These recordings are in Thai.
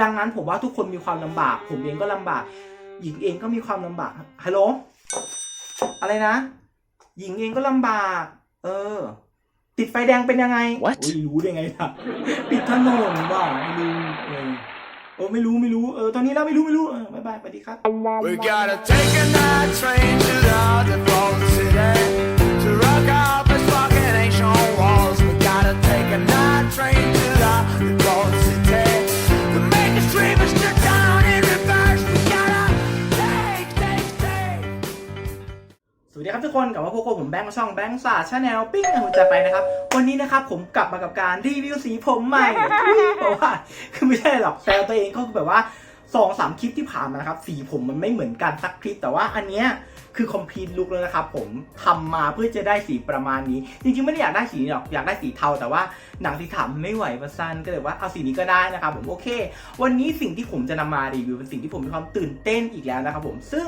ดังนั้นผมว่าทุกคนมีความลำบาก ผมเองก็ลำบาก หญิงเองก็มีความลำบากฮัลโหลอะไรนะ หญิงเองก็ลำบาก เออ ติดไฟแดงเป็นยังไง What? โอ้ยรู้ได้ไงล่ะปิดถนนว่าไม่รู้เออเออไม่รู้ไม่รู้เออตอนนี้เราไม่รู้ไม่รู้เออบายบายสวัสดีครับ We gotta take a night train to the default city to rock นกับมาพบกับผมแบงค์ช่องแบงค์ศาสตร์ชาแนลปิ้งหัวใจไปนะครับ วันนี้นะครับผมกลับมากับการรีวิวสีผมใหม่เพราะว่าคือไม่ใช่หรอกแซวตัวเองก็คือแบบว่าสองสามคลิปที่ผ่านมานะครับสีผมมันไม่เหมือนกันสักคลิป แต่ว่าอันเนี้ยคือคอมพลีทลุกแล้วนะครับผมทำมาเพื่อจะได้สีประมาณนี้ จริงๆไม่ได้อยากได้สีนี้หรอกอยากได้สีเทา แต่ว่าหนังที่ถามไม่ไหวประสันก็เลยว่าเอาสีนี้ก็ได้นะครับผมโอเค วันนี้สิ่งที่ผมจะนำมารีวิวเป็นสิ่งที่ผมมีความตื่นเต้นอีกแล้วนะครับผมซึ่ง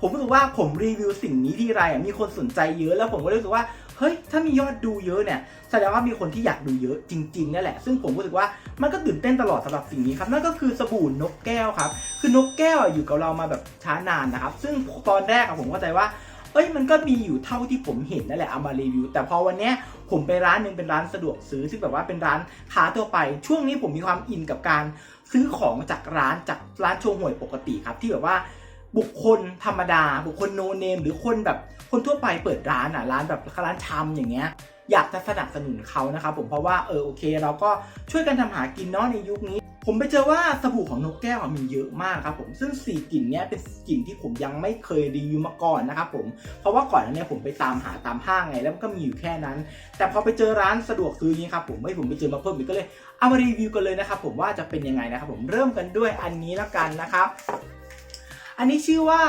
ผมรู้สึกว่าผมรีวิวสิ่งนี้ที่ไรมีคนสนใจเยอะแล้วผมก็รู้สึกว่าเฮ้ยถ้ามียอดดูเยอะเนี่ยแสดงว่ามีคนที่อยากดูเยอะจริงๆนั่นแหละ ซึ่งผมรู้สึกว่ามันก็ตื่นเต้นตลอดสำหรับสิ่งนี้ครับนั่นก็คือสบู่นกแก้วครับ คือนกแก้วอยู่กับเรามาแบบช้านานนะครับ ซึ่งตอนแรกผมเข้าใจว่าเอ้ยมันก็มีอยู่เท่าที่ผมเห็นนั่นแหละเอามารีวิว แต่พอวันนี้ผมไปร้านหนึ่งเป็นร้านสะดวกซื้อ ซึ่งแบบว่าเป็นร้านค้าทั่วไป ช่วงนี้ผมมีความอินกับการซื้อของจากร้านจากร้านโชว์หวยปกติครับที่แบบว่า บุคคลธรรมดา บุคคลโนเนม หรือคนแบบคนทั่วไปเปิดร้านอะร้านแบบร้านชำอย่างเงี้ยอยากจะสนับสนุนเขานะครับผมเพราะว่าเออโอเค เราก็ช่วยกันทำหากินเนาะในยุคนี้ ผมไปเจอว่าสบู่ของนกแก้วมีเยอะมากครับผมซึ่งสี่กลิ่นเนี้ยเป็นกลิ่นที่ผมยังไม่เคยรีวิวมาก่อนนะครับผมเพราะว่าก่อนหน้าเนี้ผมไปตามหาตามห้างไงแล้วมันก็มีอยู่แค่นั้น แต่พอไปเจอร้านสะดวกซื้อนี้ครับผมไม่ผมไปเจอมาเพิ่มอีกก็เลยเอามารีวิวกันเลยนะครับผมว่าจะเป็นยังไงนะครับผมเริ่มกันด้วยอันนี้แล้วกันนะครับ อันนี้ชื่อว่า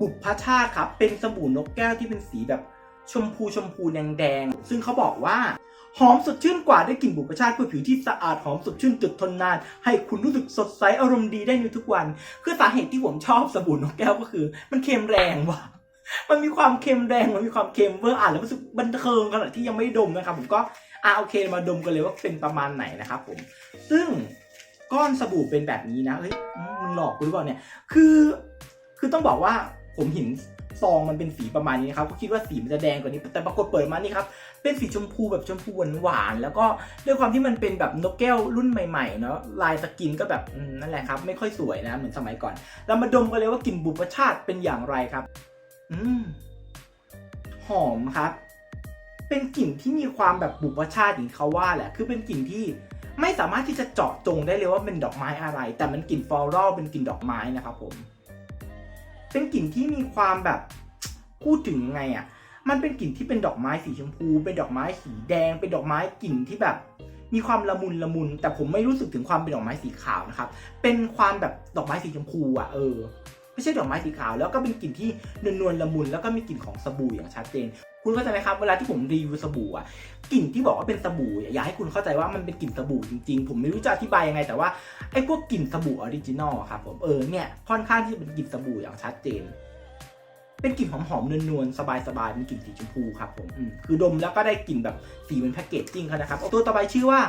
บุพชาติครับ เป็นสบู่นกแก้วที่เป็นสีแบบชมพูชมพูแดงแดง ซึ่งเขาบอกว่า หอมสดชื่นกว่าได้กลิ่นบุพชาติเพื่อผิวที่สะอาดหอมสดชื่นจุดทนนาน ให้คุณรู้สึกสดใสอารมณ์ดีได้ในทุกวัน คือสาเหตุที่ผมชอบสบู่นกแก้วก็คือ มันเค็มแรงว่ะมันมีความเค็มแรงมันมีความเค็มเวอร์อ่านแล้วรู้สึกบันเทิงขนาดที่ยังไม่ดมนะครับผมก็อ่าโอเคมาดมกันเลยว่าเป็นประมาณไหนนะครับผม ซึ่งก้อนสบู่เป็นแบบนี้นะเฮ้ยมึงหลอกกูหรือเปล่าเนี่ย คือ คือต้องบอกว่าผมเห็นซองมันเป็นสีประมาณนี้นะครับก็คิดว่าสีมันจะแดงกว่านี้ แต่ปรากฏเปิดมานี่ครับ เป็นสีชมพูแบบชมพูหวานๆแล้วก็ด้วยความที่มันเป็นแบบนกแก้วรุ่นใหม่ๆเนาะลายสกินก็แบบนั่นแหละครับ ไม่ค่อยสวยนะเหมือนสมัยก่อน เรามาดมกันเลยว่ากลิ่นบุปชาติเป็นอย่างไรครับ อืมหอมครับ เป็นกลิ่นที่มีความแบบบุปชาติอย่างเขาว่าแหละ คือเป็นกลิ่นที่ไม่สามารถที่จะเจาะจงได้เลยว่าเป็นดอกไม้อะไร แต่มันกลิ่นฟลอรัลเป็นกลิ่นดอกไม้นะครับผม เป็นกลิ่นที่มีความแบบพูดถึงยังไงอะ่ะ มันเป็นกลิ่นที่เป็นดอกไม้สีชมพู เป็นดอกไม้สีแดง เป็นดอกไม้กลิ่นที่แบบ มีความละมุนละมุน แต่ผมไม่รู้สึกถึงความเป็นดอกไม้สีขาวนะครับ เป็นความแบบดอกไม้สีชมพูอะเออ ไม่ใช่ดอกไม้สีขาว แล้วก็เป็นกลิ่นที่นวลๆละมุน แล้วก็มีกลิ่นของสบู่อย่างชัดเจน คุณเข้าใจไหมครับเวลาที่ผมรีวิวสบู่อะ กลิ่นที่บอกว่าเป็นสบู่อะอยากให้คุณเข้าใจว่ามันเป็นกลิ่นสบู่จริงๆ ผมไม่รู้จะอธิบายยังไง แต่ว่า ไอ้พวกกลิ่นสบู่ออริจินอลอะครับผมเออเนี่ยค่อนข้างที่จะเป็นกลิ่นสบู่อย่างชัดเจน เป็นกลิ่นหอมๆนวลๆสบายๆเป็นกลิ่นสีชมพูครับผมอืมคือดมแล้วก็ได้กลิ่นแบบสีเป็นแพ็กเกจจิ้งเขานะครับตัวต่อไปชื่อว่า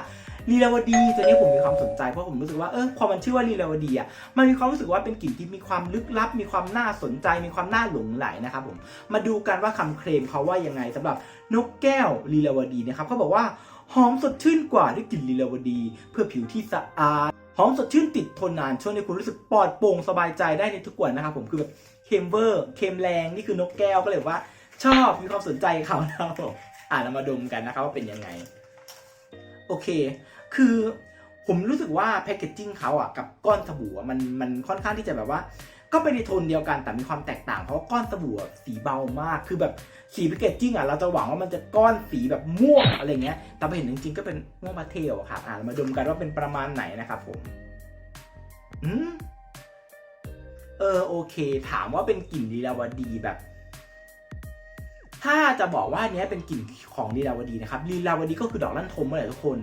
ลีลาวดีตัวนี้ผมมีความสนใจเพราะผมรู้สึกว่าเออพอมันชื่อว่าลีลาวดีอะมันมีความรู้สึกว่าเป็นกลิ่นที่มีความลึกลับ มีความน่าสนใจ มีความน่าหลงไหลนะครับผมมาดูกันว่าคำเคลมเขาว่ายังไงสำหรับนกแก้วลีลาวดีนะครับเขาบอกว่าหอมสดชื่นกว่าด้วยกลิ่นลีลาวดี เพื่อผิวที่สะอาด หอมสดชื่นติดทนนานช่วยให้คุณรู้สึกปลอดโปร่งสบายใจได้ในทุกวันนะครับผมคือแบบเค็มเวอร์เค็มแรงนี่คือนกแก้วก็เลยว่า ชอบมีความสนใจเขานะครับผมอ่านมาดมกันนะครับว่าเป็นยังไง โอเค คือผมรู้สึกว่าแพคเกจจิ้งเขาอะกับก้อนสบู่มันมันค่อนข้างที่จะแบบว่า ก็ไปในโทนเดียวกันแต่มีความแตกต่าง เพราะก้อนสบู่สีเบามาก คือแบบสีพคเกจจิ้งอะเราจะหวังว่ามันจะก้อนสีแบบม่วงอะไรเงี้ย แต่พอเห็นจริงๆก็เป็นม่วงพาเทลอะครับอ่ามาดมกันว่าเป็นประมาณไหนนะครับผมอืมเออโอเค ถามว่าเป็นกลิ่นลีลาวดีแบบ ถ้าจะบอกว่าอันเนี้ยเป็นกลิ่นของลีลาวดีนะครับลีลาวดีก็คือดอกลั่นทมนั่นแหละทุกคน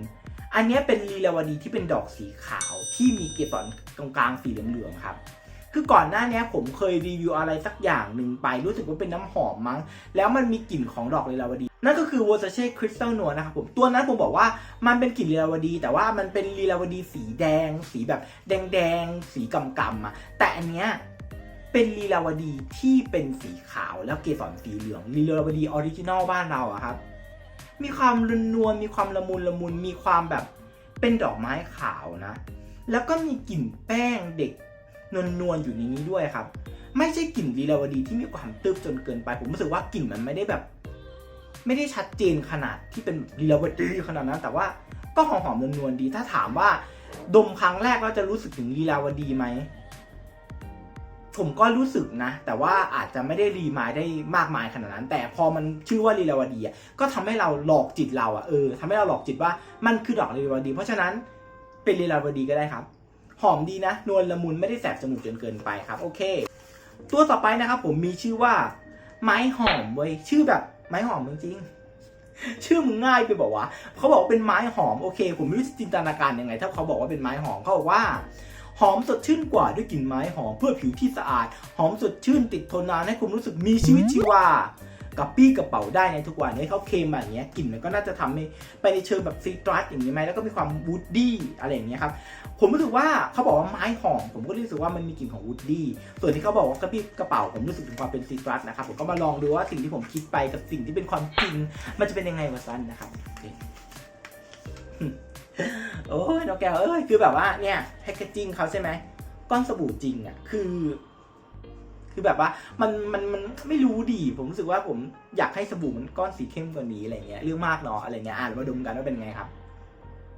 อันเนี้ยเป็นลีลาวดีที่เป็นดอกสีขาวที่มีเกสรตรงกลางสีเหลืองๆครับ คือก่อนหน้านี้ผมเคยรีวิวอะไรสักอย่างหนึ่งไป รู้สึกว่าเป็นน้ำหอมมั้ง แล้วมันมีกลิ่นของดอกลีลาวดี นั่นก็คือ Versace Crystal Noir นะครับผมตัวนั้นผมบอกว่ามันเป็นกลิ่นลีลาวดี แต่ว่ามันเป็นลีลาวดีสีแดง สีแบบแดงแดงสีกำกำอะแต่อันเนี้ยเป็นลีลาวดีที่เป็นสีขาวแล้วเกสรสีเหลืองลีลาวดีออริจินอลบ้านเราอะครับมีความรุนนวลมีความละมุนละมุนมีความแบบเป็นดอกไม้ขาวนะ แล้วก็มีกลิ่นแป้งเด็ก นวลนวลๆอยู่ในนี้ด้วยครับ ไม่ใช่กลิ่นลีลาวดีที่มีความตึบจนเกินไป ผมรู้สึกว่ากลิ่นมันไม่ได้แบบ ไม่ได้ชัดเจนขนาดที่เป็นลีลาวดีขนาดนั้น แต่ว่าก็หอมหอมๆนวลๆดี ถ้าถามว่าดมครั้งแรกเราจะรู้สึกถึงลีลาวดีไหมผมก็รู้สึกนะ แต่ว่าอาจจะไม่ได้รีมายได้มากมายขนาดนั้น แต่พอมันชื่อว่าลีลาวดีอะก็ทำให้เราหลอกจิตเราอะเออทำให้เราหลอกจิตว่ามันคือดอกลีลาวดี เพราะฉะนั้นเป็นลีลาวดีก็ได้ครับ หอมดีนะ นวลละมุนไม่ได้แสบจมูกจนเกินไปครับ โอเค ตัวต่อไปนะครับผมมีชื่อว่า ไม้หอมเว้ยชื่อแบบไม้หอมจริงๆชื่อมึงง่ายไปบอกว่าเขาบอกว่าเป็นไม้หอมโอเค ผมไม่รู้จะจินตนาการยังไง ถ้าเขาบอกว่าเป็นไม้หอมเขาบอกว่าหอมสดชื่นกว่าด้วยกลิ่นไม้หอมเพื่อผิวที่สะอาด หอมสดชื่นติดทนนานให้คุณรู้สึกมีชีวิตชีวา กับปี้กระเป๋าได้ในทุกวันนี้เขาเคมมาอย่างเงี้ยกลิ่นมันก็น่าจะทำให้ไปในเชิงแบบซีตรัสอย่างนี้ไหมแล้วก็มีความวูดดี้อะไรอย่างเงี้ยครับผมรู้สึกว่าเขาบอกว่าไม้หอมผมก็รู้สึกว่ามันมีกลิ่นของวูดดี้ส่วนที่เขาบอกว่ากระปี้กระเป๋าผมรู้สึกถึงความเป็นซีตรัสนะครับผมก็มาลองดูว่าสิ่งที่ผมคิดไปกับสิ่งที่เป็นความจริง มันจะเป็นยังไงวะซันนะครับโอ้ยนกแก้วเอ้ยคือแบบว่าเนี่ยแพคเกจจิ้งเขาใช่ไหมก้อนสบู่จริงอะคือ คือแบบว่ามันมันมันไม่รู้ดี ผมรู้สึกว่าผมอยากให้สบู่มันก้อนสีเข้มกว่านี้อะไรเงี้ยเรื่องมากเนาะอะไรเงี้ยอ่านมาดมกันว่าเป็นไงครับ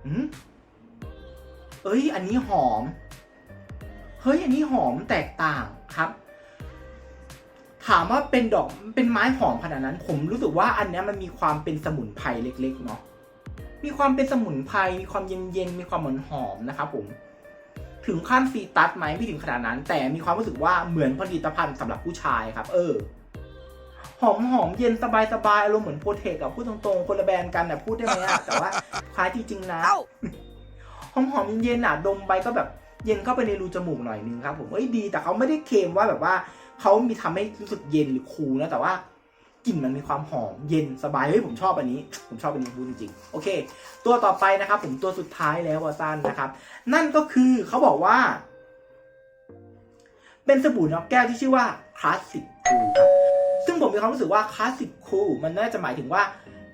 อืมเอ้ย อันนี้หอม เฮ้ย อันนี้หอมแตกต่างครับ ถามว่าเป็นดอกเป็นไม้หอมขนาดนั้น ผมรู้สึกว่าอันนี้มันมีความเป็นสมุนไพรเล็ก ๆ เนาะมีความเป็นสมุนไพรมีความเย็นๆมีความเหมือนหอมนะครับผม ถึงขั้นซีตัสไหมไม่ถึงขนาดนั้น แต่มีความรู้สึกว่าเหมือนผลิตภัณฑ์สำหรับผู้ชายครับ เออ หอมหอมเย็นสบายสบายอารมณ์เหมือนโปรเทคกับพูดตรงๆ คนละแบรนด์กันนะพูดได้ไหมอะแต่ว่าคล้ายจริงๆนะหอมหอมๆเย็นๆอะดมไปก็แบบเย็นเข้าไปในรูจมูกหน่อยนึงครับ ผมเอ้ยดี แต่เขาไม่ได้เคลมว่าแบบว่าเขามีทำให้รู้สึกเย็นหรือคูลนะแต่ว่า กลิ่นมันมีความหอมเย็นสบายเฮ้ยผมชอบอันนี้ ผมชอบอันนี้พูดจริงๆโอเค ตัวต่อไปนะครับ ผมตัวสุดท้ายแล้ววาซันนะครับ นั่นก็คือเขาบอกว่า เป็นสบู่นกแก้วที่ชื่อว่าคลาสสิกคูครับซึ่งผมมีความรู้สึกว่าคลาสสิกคูมันน่าจะหมายถึงว่า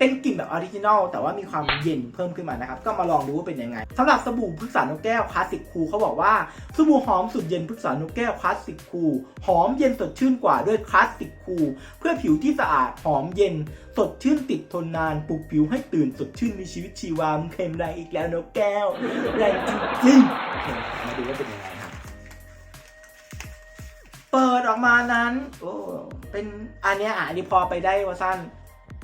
เป็นกลิ่นแบบออริจินอลแต่ว่ามีความเย็นเพิ่มขึ้นมานะครับ ก็มาลองดูว่าเป็นยังไงสำหรับสบู่พฤกษานกแก้วคลาสสิกคูเขาบอกว่าสบู่หอมสุดเย็นพฤกษานกแก้วคลาสสิกคูหอมเย็นสดชื่นกว่าด้วยคลาสสิกคูเพื่อผิวที่สะอาดหอมเย็น สดชื่นติดทนนานปลุกผิวให้ตื่นสดชื่นมีชีวิตชีวามเค็มแรงอีกแล้วนกแก้วแรงจริงๆโอเคมาดูว่าเป็นยังไงครับเปิดออกมานั้น โอ้เป็นอันเนี้ยอะอันนี้พอไปได้ว่าสั้น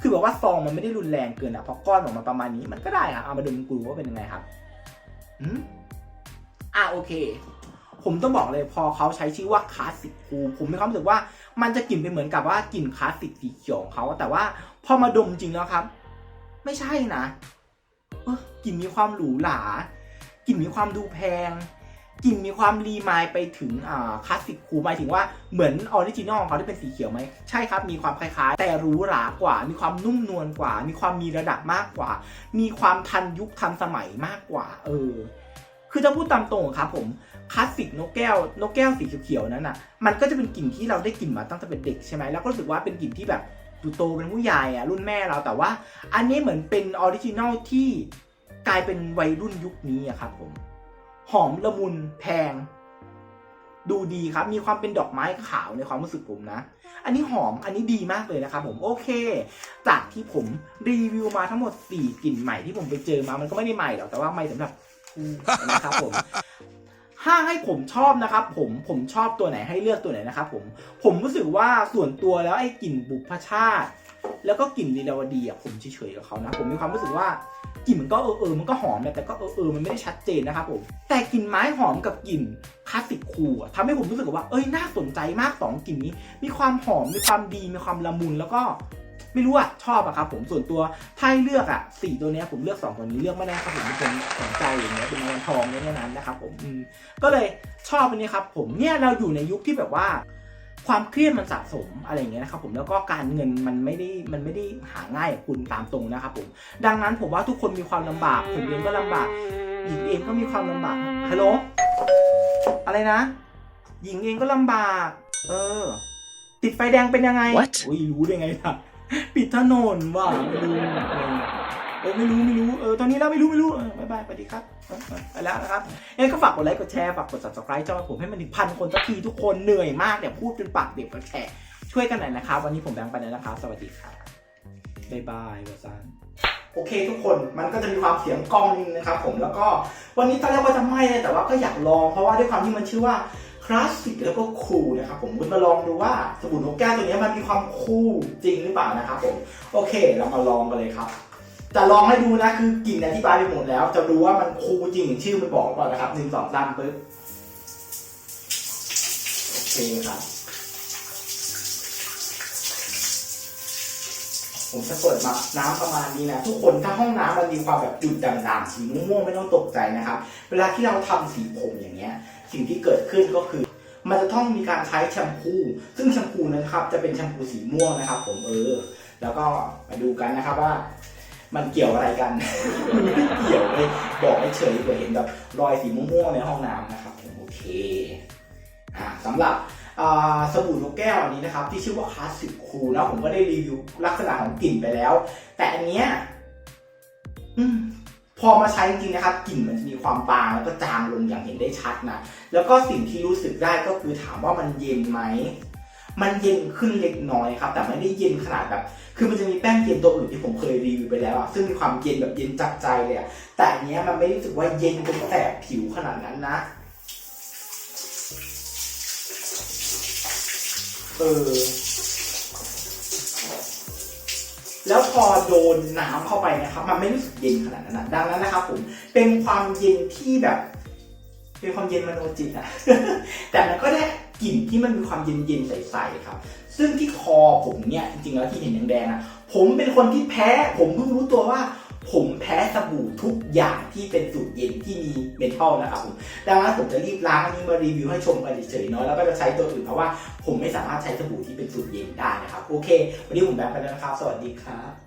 คือแบบว่าซองมันไม่ได้รุนแรงเกินอะพอก้อนออกมาประมาณนี้มันก็ได้อะเอามาดมกูว่าเป็นยังไงครับอืมอะโอเค ผมต้องบอกเลยพอเขาใช้ชื่อว่าคลาสสิกคูผมมีความรู้สึกว่ามันจะกลิ่นไปเหมือนกับว่ากลิ่นคลาสสิกสีเขียวของเขาแต่ว่าพอมาดมจริงแล้วครับ ไม่ใช่นะกลิ่นมีความหรูหรากลิ่นมีความดูแพง กลิ่นมีความรีมายไปถึงอ่าคลาสสิกคูหมายถึงว่าเหมือนออริจินอลของเขาที่เป็นสีเขียวไหมใช่ครับ มีความคล้ายๆ แต่หรูหรากว่า มีความนุ่มนวลกว่า มีความมีระดับมากกว่า มีความทันยุคทันสมัยมากกว่า เออ คือจะพูดตามตรงครับผมคลาสสิกนกแก้วนกแก้วสีเขียวๆนั้นอะ มันก็จะเป็นกลิ่นที่เราได้กลิ่นมาตั้งแต่เป็นเด็กใช่ไหมแล้วก็รู้สึกว่าเป็นกลิ่นที่แบบดูโตเป็นผู้ใหญ่อะรุ่นแม่เราแต่ว่า อันนี้เหมือนเป็นออริจินอลที่กลายเป็นวัยรุ่นยุคนี้อะครับผม หอมละมุนแพง ดูดีครับ มีความเป็นดอกไม้ขาวในความรู้สึกผมนะ อันนี้หอมอันนี้ดีมากเลยนะครับผมโอเค จากที่ผมรีวิวมาทั้งหมด 4กลิ่นใหม่ที่ผมไปเจอมามันก็ไม่ได้ใหม่หรอกแต่ว่าใหม่สำหรับกูนะครับผมถ้าให้ผมชอบนะครับ ผมผมชอบตัวไหนให้เลือกตัวไหนนะครับผมผมรู้สึกว่าส่วนตัวแล้วไอ้กลิ่นบุพชาติ แล้วก็กลิ่นลีลาวดีอะผมเฉยๆกับเขานะ ผมมีความรู้สึกว่า กลิ่นมันก็เออเออมันก็หอมแหละแต่ก็เออเออมันไม่ได้ชัดเจนนะครับผมแต่กลิ่นไม้หอมกับกลิ่นคลาสสิกคูลทำให้ผมรู้สึกว่าเอ้ยน่าสนใจมากสองกลิ่นนี้ มีความหอมมีความดีมีความละมุนแล้วก็ไม่รู้อะชอบอะครับผมส่วนตัวถ้าให้เลือกอะสี่ตัวเนี้ยผมเลือกสองตัวนี้เลือกไม่ได้ครับผมเป็นสนใจอย่างเงี้ยเป็นแมวทองเนี่ยนั้นนะครับผมมก็เลยชอบอันนี้ครับผมเนี่ยเราอยู่ในยุคที่แบบว่า ความเครียดมันสะสมอะไรอย่างเงี้ยนะครับผมแล้วก็การเงินมันไม่ได้มันไม่ได้หาง่ายกับคุณตามตรงนะครับผมดังนั้นผมว่าทุกคนมีความลำบากผมเองก็ลำบากหญิงเองก็มีความลำบากฮัลโหลอะไรนะ หญิงเองก็ลำบาก เออ ติดไฟแดงเป็นยังไง What? อุ้ยรู้ได้ไงล่ะปิดถนนว่ะไม่รู้เออเออไม่รู้ไม่รู้เออตอนนี้เราไม่รู้ไม่รู้เออบายบายสวัสดีครับไปแล้วนะครับเอ้ยก็ฝากกดไลค์กดแชร์ฝากกด subscribe ช่องผมให้มันถึงพันคนสักทีทุกคนเหนื่อยมากเนี่ยพูดเป็นปากเด็กปากแฉะช่วยกันหน่อยนะครับ วันนี้ผมแบงค์ไปแล้วนะครับ สวัสดีครับบายบายวาซันโอเคทุกคนมันก็จะมีความเสียงกองนึงนะครับผมแล้วก็วันนี้ตอนแรกว่าจะไม่เลยแต่ว่าก็อยากลองเพราะว่าด้วยความที่มันชื่อว่าคลาสสิกแล้วก็คูลนะครับผมก็มาลองดูว่าสบู่นกแก้วตัวนี้มันมีความคูลจริงหรือเปล่านะครับผมโอเค เรามาลองกันเลยครับ จะลองให้ดูนะคือกลิ่นอธิบายไปหมดแล้ว จะดูว่ามันคูลจริงอย่างชื่อมันบอกหรือเปล่านะครับหนึ่งสองสามปึ๊บโอเคครับ ผมจะเปิดมาน้ำประมาณนี้นะทุกคนถ้าห้องน้ำมันมีความแบบจุดด่างๆสีม่วงๆไม่ต้องตกใจนะครับ เวลาที่เราทำสีผมอย่างเงี้ย สิ่งที่เกิดขึ้นก็คือมันจะต้องมีการใช้แชมพู ซึ่งแชมพูนะครับ จะเป็นแชมพูสีม่วงนะครับ ผมเออ แล้วก็มาดูกันนะครับว่า มันเกี่ยวอะไรกัน เกี่ยวเลยบอกให้เฉยเผื่อเห็นแบบรอยสีม่วงๆในห้องน้ำนะครับโอเคอ่าสำหรับสบู่นกแก้วอันนี้นะครับ ที่ชื่อว่าคลาสสิกคูลนะผมก็ได้รีวิวลักษณะของกลิ่นไปแล้ว แต่อันเนี้ยพอมาใช้จริงนะครับกลิ่นมันจะมีความบางแล้วก็จางลงอย่างเห็นได้ชัดนะแล้วก็สิ่งที่รู้สึกได้ก็คือถามว่ามันเย็นไหมมันเย็นขึ้นเล็กน้อยครับ แต่ไม่ได้เย็นขนาดแบบ คือมันจะมีแป้งเย็นตัวอื่นที่ผมเคยร ไปแล้วอะซึ่งมีความเย็นแบบเย็นจับใจเลยอะแต่อันเนี้ยมันไม่รู้สึกว่าเย็นจนแสบผิวขนาดนั้นนะ เออ แล้วพอโดนน้ำเข้าไปนะครับ มันไม่รู้สึกเย็นขนาดนั้นนะดังนั้นนะครับผม เป็นความเย็นที่แบบ เป็นความเย็นมโนจิตอะแต่มันก็ได้ กลิ่นที่มันมีความเย็นๆใสๆครับ ซึ่งที่คอผมเนี่ยจริงๆแล้วที่เห็นแดงๆอะผมเป็นคนที่แพ้ผมเพิ่งรู้ตัวว่าผมแพ้สบู่ทุกอย่างที่เป็นสูตรเย็นที่มีเมทัลนะครับผม ดังนั้นผมจะรีบล้างอันนี้มารีวิวให้ชมกันเฉยๆเนาะแล้วก็จะใช้ตัวอื่นเพราะว่าผมไม่สามารถใช้สบู่ที่เป็นสูตรเย็นได้นะครับ โอเค วันนี้ผมแบงค์ไปแล้วนะครับ สวัสดีครับ